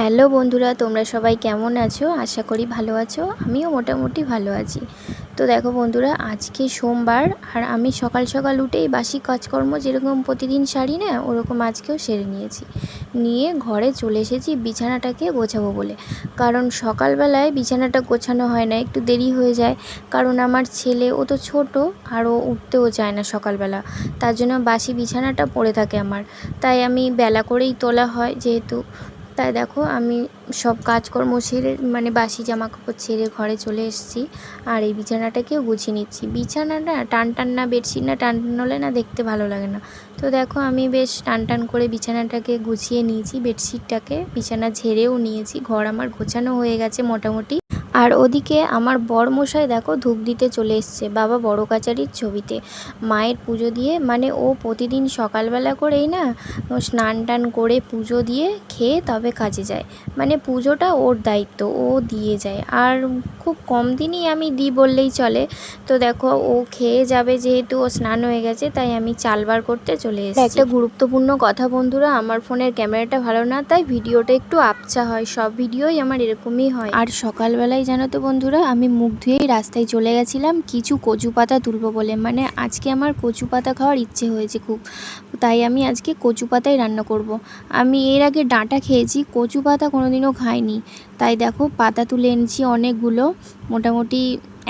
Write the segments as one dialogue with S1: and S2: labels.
S1: Hello বন্ধুরা, তোমরা সবাই কেমন আছো? আশা করি ভালো আছো। আমিও মোটামুটি ভালো আছি। তো দেখো বন্ধুরা, আজকে সোমবার আর আমি সকাল সকাল উঠেই বাসি কাজকর্ম যেরকম প্রতিদিন সারি না, ওরকম আজকেও সেরে নিয়েছি। নিয়ে ঘরে চলে এসেছি বিছানাটাকে গোছাবো বলে। কারণ সকালবেলায় বিছানাটা গোছানো হয় না, একটু দেরি হয়ে যায়। কারণ আমার ছেলে, ও তো ছোট, আর ও উঠতেও চায় না সকালবেলা। তার জন্য বাসি বিছানাটা পড়ে থাকে আমার। তাই আমি বেলা করেই তোলা হয়, যেহেতু তাই দেখো, আমি সব কাজকর্ম সেরে মানে বাসি জামা কাপড় ছেড়ে ঘরে চলে এসেছি। আর এই বিছানাটাকেও গুছিয়ে নিচ্ছি। বিছানাটা টান টান না, বেডশিট না, টান টান হলে না দেখতে ভালো লাগে না। তো দেখো, আমি বেশ টান টান করে বিছানাটাকে গুছিয়ে নিয়েছি, বেডশিটটাকে বিছানা ঝেড়েও নিয়েছি। ঘর আমার গোছানো হয়ে গেছে মোটামুটি। আর ওদিকে আমার বড়মশাই দেখো ধূপ দিতে চলে এসছে বাবা বড় কাচারির ছবিতে। মায়ের পুজো দিয়ে মানে ও প্রতিদিন সকালবেলা করেই না ও স্নান টান করে পুজো দিয়ে খেয়ে তবে কাজে যায়। মানে পুজোটা ওর দায়িত্ব ও দিয়ে যায়। আর খুব কম দিনই আমি দিই বললেই চলে। তো দেখো ও খেয়ে যাবে যেহেতু ও স্নান হয়ে গেছে তাই আমি চাল বার করতে চলে এসেছি। একটা গুরুত্বপূর্ণ কথা বন্ধুরা আমার ফোনের ক্যামেরাটা ভালো না তাই ভিডিওটা একটু আবছা হয় সব ভিডিওই আমার এরকমই হয়। আর সকালবেলায় জানো তো বন্ধুরা? আমি মুখ ধুয়েই রাস্তায় চলে গেছিলাম। কিছু কচু পাতা তুলব বলে। মানে আজকে আমার কচু পাতা খাওয়ার ইচ্ছে হয়েছে খুব। তাই আমি আজকে কচু পাতাই রান্না করব। আমি এর আগে ডাঁটা খেয়েছি। কচু পাতা কোনোদিনও খাইনি। তাই দেখো, পাতা তুলে এনেছি অনেকগুলো। মোটামুটি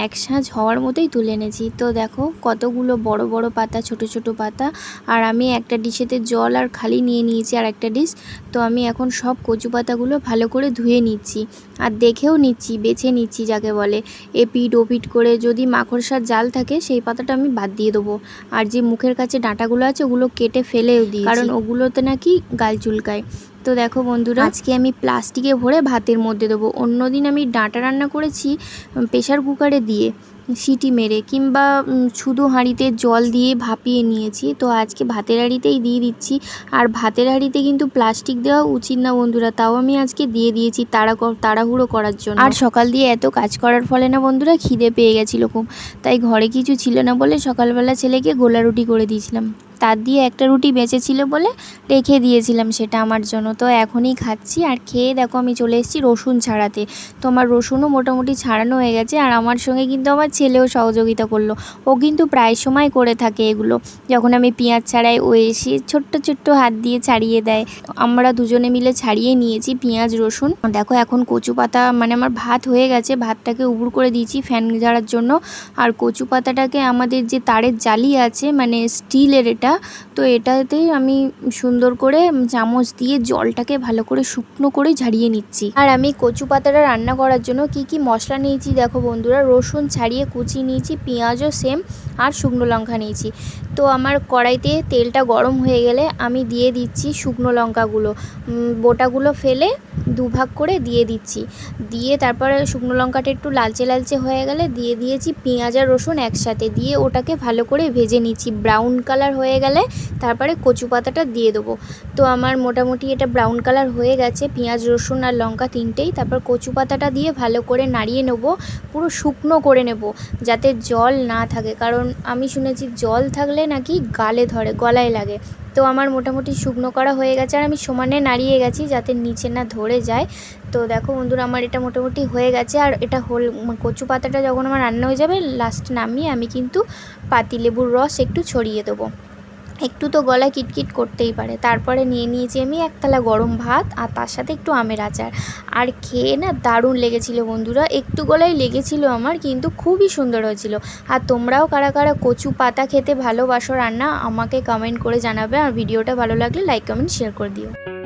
S1: এক সাঁঝ হওয়ার মতোই তুলে এনেছি। তো দেখো কতগুলো বড় বড় পাতা ছোট ছোট পাতা। আর আমি একটা ডিশেতে জল আর খালি নিয়ে নিয়েছি আর একটা ডিশ। তো আমি এখন সব কচু পাতাগুলো ভালো করে ধুয়ে নিচ্ছি। আর দেখেও নিচ্ছি বেছে নিচ্ছি যাকে বলে। এপিট ওপিট করে যদি মাকড়সার জাল থাকে সেই পাতাটা আমি বাদ দিয়ে দেবো। আর যে মুখের কাছে ডাঁটাগুলো আছে ওগুলো কেটে ফেলেও দিই কারণ ওগুলোতে নাকি গাল চুলকায়। তো দেখো বন্ধুরা আজকে আমি প্লাস্টিকে ভরে ভাতের মধ্যে দেবো। অন্যদিন আমি ডাঁটা রান্না করেছি প্রেশার কুকারে দিয়ে সিটি মেরে কিংবা শুধু হাঁড়িতে জল দিয়ে ভাপিয়ে নিয়েছি। তো আজকে ভাতের হাঁড়িতেই দিয়ে দিচ্ছি। আর ভাতের হাঁড়িতে কিন্তু প্লাস্টিক দেওয়া উচিত না বন্ধুরা তাও আমি আজকে দিয়ে দিয়েছি তাড়া তাড়াহুড়ো করার জন্য। আর সকাল দিয়ে এত কাজ করার ফলে না বন্ধুরা খিদে পেয়ে গেছিল খুব। তাই ঘরে কিছু ছিল না বলে সকালবেলা ছেলেকে গোলা রুটি করে দিয়েছিলাম। তার দিয়ে একটা রুটি বেঁচেছিল বলে রেখে দিয়েছিলাম সেটা আমার জন্য। তো এখনই খাচ্ছি আর খেয়ে দেখো আমি চলে এসেছি রসুন ছাড়াতে। তো আমার রসুনও মোটামুটি ছাড়ানো হয়ে গেছে আর আমার সঙ্গে কিন্তু আমার ছেলেও সহযোগিতা করল। ও কিন্তু প্রায় সময় করে থাকে এগুলো। যখন আমি পেঁয়াজ ছাড়াই ও এসে ছোট্ট ছোট্ট হাত দিয়ে ছাড়িয়ে দেয়। আমরা দুজনে মিলে ছাড়িয়ে নিয়েছি পেঁয়াজ, রসুন। দেখো এখন কচু পাতা মানে আমার ভাত হয়ে গেছে। ভাতটাকে উবুর করে দিয়েছি ফ্যান ঝাড়ার জন্য। আর কচু পাতাটাকে আমাদের যে তারের জালি আছে মানে স্টিলের এটা এটা। তো এটাতে আমি সুন্দর করে চামচ দিয়ে জলটাকে ভালো করে শুকনো করে ঝাড়িয়ে নিচ্ছি। আর আমি কচু পাতাটা রান্না করার জন্য কি কি মশলা নিয়েছি দেখো বন্ধুরা? রসুন ছাড়িয়ে কুচি নিয়েছি, পেঁয়াজও সেম আর শুকনো লঙ্কা নিয়েছি। তো আমার কড়াইতে তেলটা গরম হয়ে গেলে আমি দিয়ে দিচ্ছি শুকনো লঙ্কাগুলো। বোটাগুলো ফেলে দুভাগ করে দিয়ে দিচ্ছি। দিয়ে তারপরে শুকনো লঙ্কাটা একটু লালচে লালচে হয়ে গেলে দিয়ে দিয়েছি পেঁয়াজ আর রসুন একসাথে। দিয়ে ওটাকে ভালো করে ভেজে নিচ্ছি। ব্রাউন কালার হয়ে গেলে তারপরে কচু পাতাটা দিয়ে দেবো। তো আমার মোটামুটি এটা ব্রাউন কালার হয়ে গেছে, পেঁয়াজ, রসুন আর লঙ্কা তিনটেই। তারপর কচু পাতাটা দিয়ে ভালো করে নাড়িয়ে নেব, পুরো শুকনো করে নেব, যাতে জল না থাকে। কারণ আমি শুনেছি জল থাকলে নাকি গালে ধরে, গলায় লাগে। তো আমার মোটামুটি শুকনো করা হয়ে গেছে আর আমি সমানে নাড়িয়ে গেছি যাতে নিচে না ধরে যায়। তো দেখো বন্ধুরা, আমার এটা মোটামুটি হয়ে গেছে। আর এটা হোল কচু পাতাটা যখন আমার রান্না হয়ে যাবে লাস্ট নামিয়ে আমি কিন্তু পাতিলেবুর রস একটু ছড়িয়ে দেবো। একটু তো গলা কিটকিট করতেই পারে। তারপরে নিয়ে নিয়েছি আমি একতলা গরম ভাত আর তার সাথে একটু আমের আচার। আর খেয়ে না দারুণ লেগেছিল বন্ধুরা। একটু গলায় লেগেছিল আমার, কিন্তু খুবই সুন্দর হয়েছিল। আর তোমরাও কারা কারা কচু পাতা খেতে ভালোবাসো রান্না, আমাকে কমেন্ট করে জানাবে। আর ভিডিওটা ভালো লাগলে লাইক কমেন্ট শেয়ার করে দিও।